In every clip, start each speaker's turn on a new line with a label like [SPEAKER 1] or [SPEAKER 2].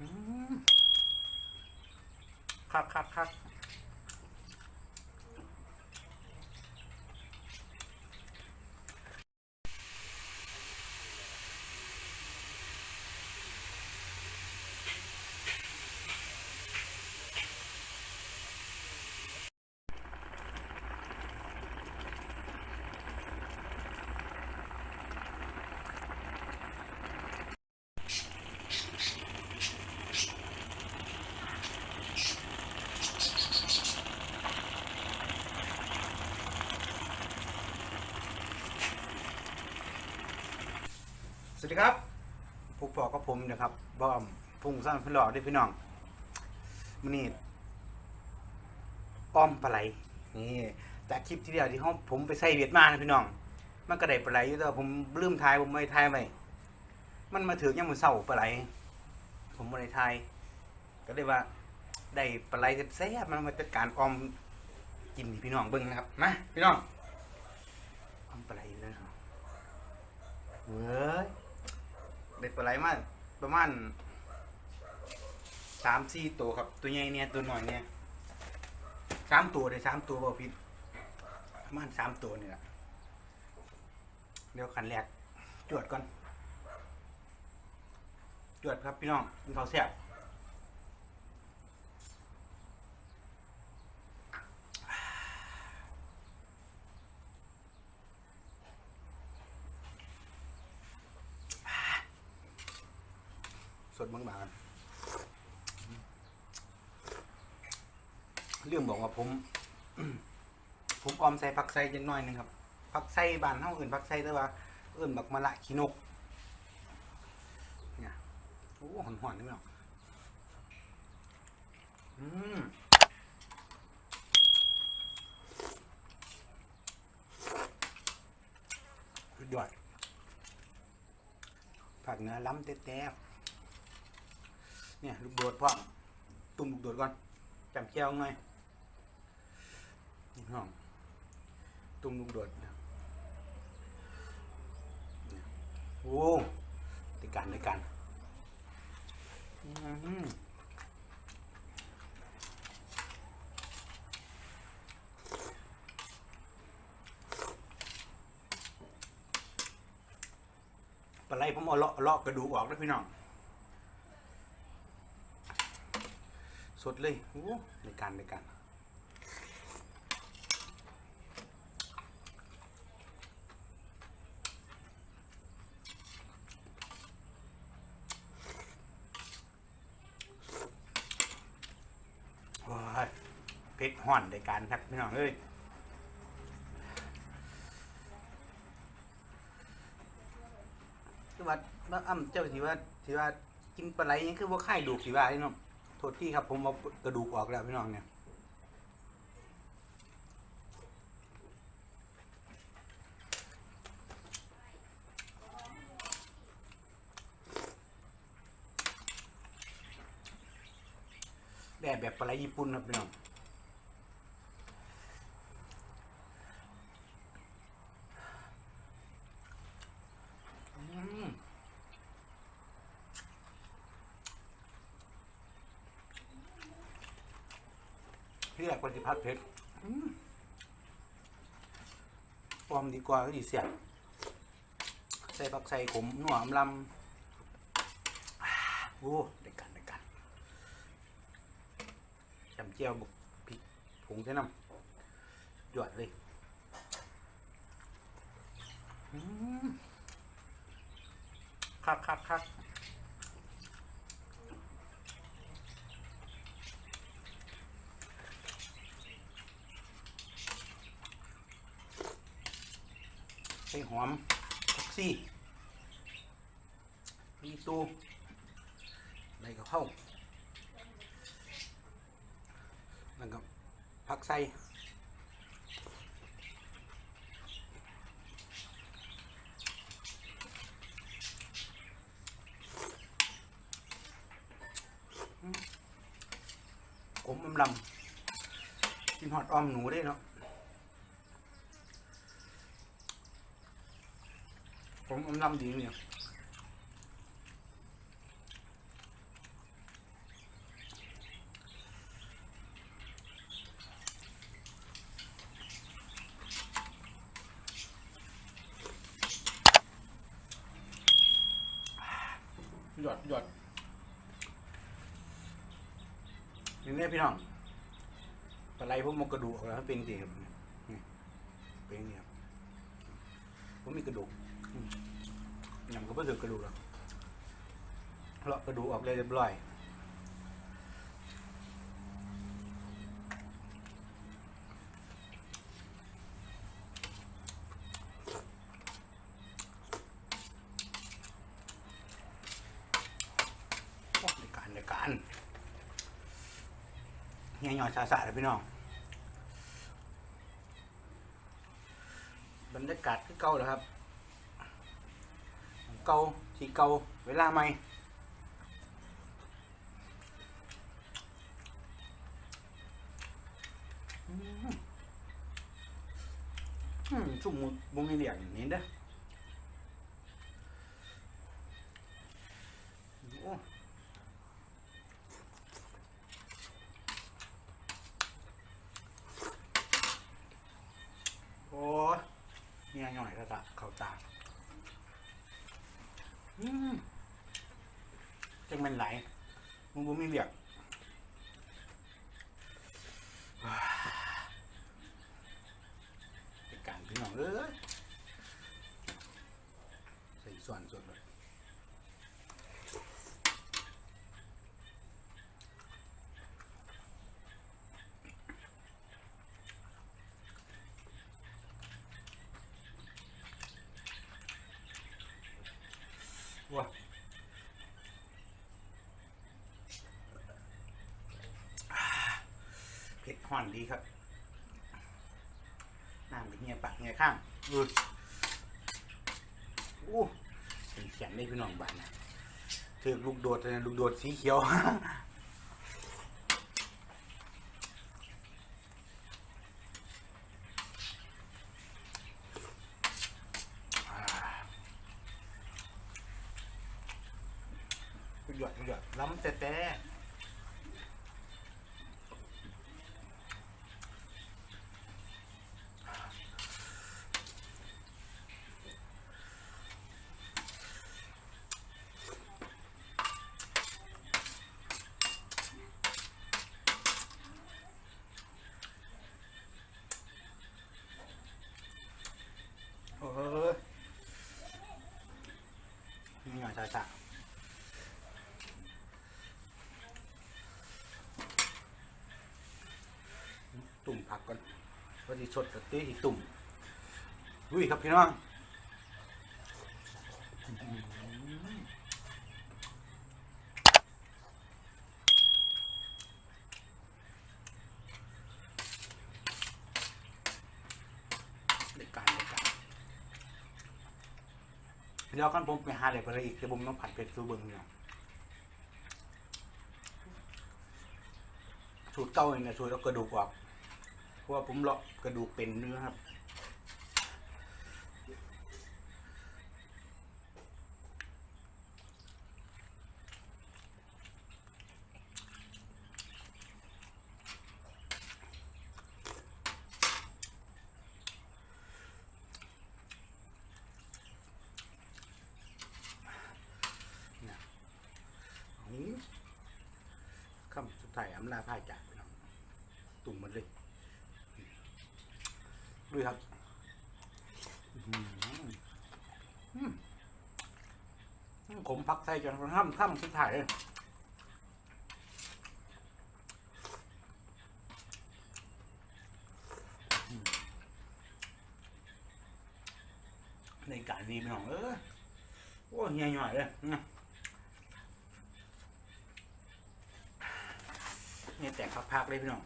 [SPEAKER 1] ครับครับครับ สวัสดีครับผู้ปอกกับผมนะครับบอมพุ่งสร้างพนหล่อด้วยพี่น้องมันนี่อ้อมปลาไหลนี่จากคลิปที่เดียวที่ห้องผมไปใส่เวียดมานะพี่น้อง มันก็ไดปลาไหลอยู่แต่ว่าผมลืมทายผมไม่ทายไปมันมาถึงยังมือเศร้าปลาไหล ผมไม่ได้ทายก็เลยว่าได้ปลาไหลแซ่บมันมาจัดการออมกินพี่น้องเบิ้งนะครับมาพี่น้องออมปลาไหลอยู่แล้วนะครับเว้ย เด็กปลาไหลมาประมาณสามสี่ตัวครับ ตัวใหญ่เนี่ยตัวหน่อยเนี่ยสามตัวเลยสามตัวบ่พิษประมาณสามตัวนี่แหละเดี๋ยวขันแรกจวดก่อนจวดครับพี่น้องมันเขาวแซ่บ สดบางๆเรื่องบอกว่าผม ผมออมใส่ผักไส้จังน้อยหนึงครับผักไส้บานเฮาอื่นผักไส้แต่ว่าเอื่นบักมะละขี้นกเนี่ยโอ้หอนๆนี่ไม่หรอกอืมดยอดผักเนื้อล้ำแต๊บๆ เนี่ยลูกโดดพ่อตุ่มลูกโดดก่อนจำเจียวหน่อยนี่ห้องตุ้มลูกโดดโอ้ติการติการอื้อหือปลาไหลผมเอาเลาะเลาะกระดูกออกแล้วพี่น้อง สดเลยโอ้ในการในการว้าเพชรห่อนในการครับพี่น้องเอ้ยคือว่าว่าอ้ำเจ้าที่ว่าที่ว่ากินปลาไหลนี่คือว่าไข่ดูกสิว่าพี่น้อง โทษที่ครับผมเอากระดูกออกแล้วพี่น้องเนี่ยแบบแบบปลาญี่ปุ่นครับพี่น้องอืม ที่แรกปฏิพัฒน์เพชรอืมปลอมดีกว่าก็ดีเสียบใส่ผักใส่ขมหนัวอำลำอ่าโอ้ได้กันได้กันจำเจียวบุกพริกผงใช่น้ำหยอดเลยคักคักคัก หอมผักซี่มีตูใบกะเพราแล้วก็ผักใส่อืมลำลำกินหอดออมหนูได้เนาะ มันลำดีเนี่ยหยดหยดนี่แน่พี่น้องอะไรพวกมักระดูกแล้วเป็นสีคบเป็นเนี่ยผมมีกระดูก ยำก็ไม่ถือกระดูกหรอกเลาะกระดูกออกเลยเรียบร้อยในการในการเฮียหยอดสาสาเลยพี่น้องบรรยากาศคือเก่าเหรอครับ ก่าที่เก่าเวลาใหม่อืมอืมสุ่มมุบุ้งนี่เรียกอย่างนี้เด้อโอ้ยเนี่ยหน่อยก็ตะเข้าตา จึงมันไหลมึงบ่มีเบียกว้าเป็นการพี่น้องเอ้ยใส่ส่วนส่วนเลยว้า เผ็ด ห่อนดีครับน้ำกับเงียปากเงียข้างอืออู้เป็นเสียงได้พี่น้องบ้านนะถือลูกโดดนะลูกโดดสีเขียวประโยชน์ประโยชน์ล้ำแต่แต่โอ้ยนี่หน่อยชาชา ตุ่มผักก่อน ว่าจะสดกับเตีที่ตุ่มลุยครับพี่น้องเดี๋ยวกันผมไปหาเด็กไปเลยอีกเดี๋ยวผมต้องผัดเผ็ดซูเบิงเนี่ยสูตรเก่าเนี่ยสูตรเอากระดูกออก ราะว่าผมเลาะกระดูกเป็นเนื้อครับนี่ยเอาคำสุดท้ายอำลาพ่ายจากพี่น้องตุ่มมันเลย ดูครับผมพักใส่จนกระทั่งถ้ำสุดท้ายเลยในการนี้พี่น้องเออโอ้ยใหญ่ๆเลยนะเนี่ยแตกพักๆเลยพี่น้อง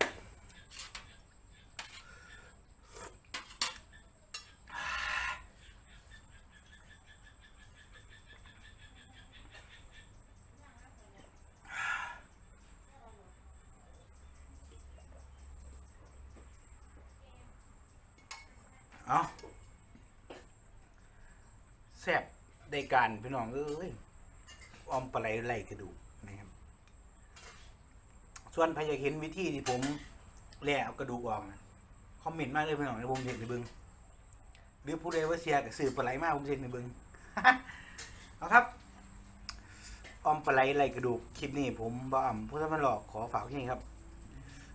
[SPEAKER 1] เอาแซ่บได้การพี่น้องเอ้ยออมปลาไหลไหลกระดูกนะครับ ส่วนใครอยากเห็นวิธีที่ผมแล่เอากระดูกออกนะคอมเมนต์มากเลยพี่น้องในผมเห็นในบึงหรือผู้ใดว่าเชียกับสื่อปลาไหลมากผมเห็นในบึงเอาครับออมปลาไหลไหลกระดูกคลิปนี้ผมบ่อ่ำผู้ทำมันหลอกขอฝากที่นี่ครับ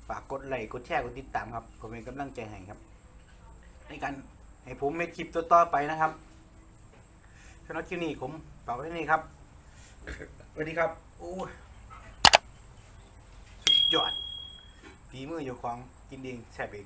[SPEAKER 1] ฝากกดไลค์กดแชร์กดติดตามครับผมเป็นกำลังใจให้ครับ ในการให้ผมเม็ดคลิปต่อๆไปนะครับสำหรับคลิปนี้ผมฝากไว้ที่นี่ครับสวัสดีครับโอ้สุดยอดฝีมืออยู่ของกินเองแซ่บเอง